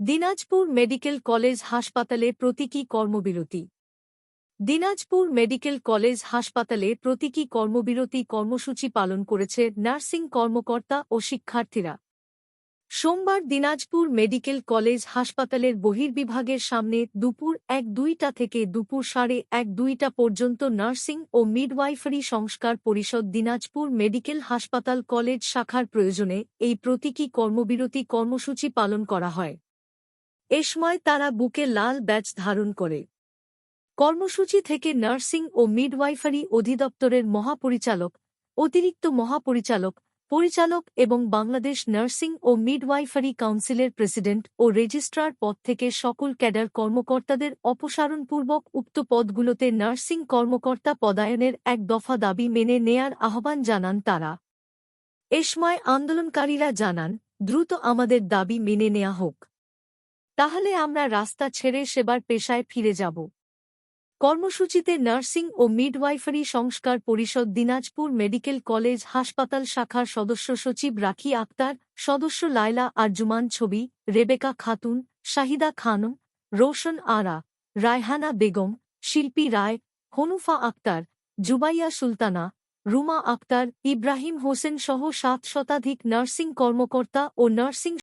Dinajpur medical college হাসপাতালে প্রতীকী কর্মবিরতি। দিনাজপুর মেডিকেল কলেজ হাসপাতালে প্রতীকী কর্মবিরতি কর্মসূচি পালন করেছে নার্সিং কর্মকর্তা ও শিক্ষার্থীরা। সোমবার দিনাজপুর মেডিকেল কলেজ হাসপাতালের বহির্বিভাগের সামনে দুপুর এক দুইটা থেকে দুপুর সাড়ে এক দুইটা পর্যন্ত নার্সিং ও মিডওয়াইফারি সংস্কার পরিষদ দিনাজপুর মেডিকেল হাসপাতাল কলেজ শাখার প্রয়োজনে এই প্রতীকী কর্মবিরতি কর্মসূচি পালন করা হয়। এ সময় তারা বুকে লাল ব্যাচ ধারণ করে। কর্মসূচি থেকে নার্সিং ও মিডওয়াইফারি অধিদপ্তরের মহাপরিচালক, অতিরিক্ত মহাপরিচালক, পরিচালক এবং বাংলাদেশ নার্সিং ও মিডওয়াইফারি কাউন্সিলের প্রেসিডেন্ট ও রেজিস্ট্রার পদ থেকে সকল ক্যাডার কর্মকর্তাদের অপসারণপূর্বক উক্ত পদগুলোতে নার্সিং কর্মকর্তা পদায়নের এক দফা দাবি মেনে নেয়ার আহ্বান জানান তারা। এ সময় আন্দোলনকারীরা জানান, দ্রুত আমাদের দাবি মেনে নেয়া হোক। তাহলে আমরা রাস্তা ছেড়ে সেবার পেশায় ফিরে যাব। কর্মসূচিতে নার্সিং ও মিডওয়াইফারি সংস্কার পরিষদ দিনাজপুর মেডিকেল কলেজ হাসপাতাল শাখার সদস্য সচিব রাখি আক্তার, সদস্য লায়লা আরজুমান ছবি, রেবেকা খাতুন, শাহিদা খানম, রোশন আরা, রায়হানা বেগম, শিল্পী রায়, হনুফা আক্তার, জুবাইয়া সুলতানা, রুমা আক্তার, ইব্রাহিম হোসেন সহ সাত শতাধিক নার্সিং কর্মকর্তা ও নার্সিং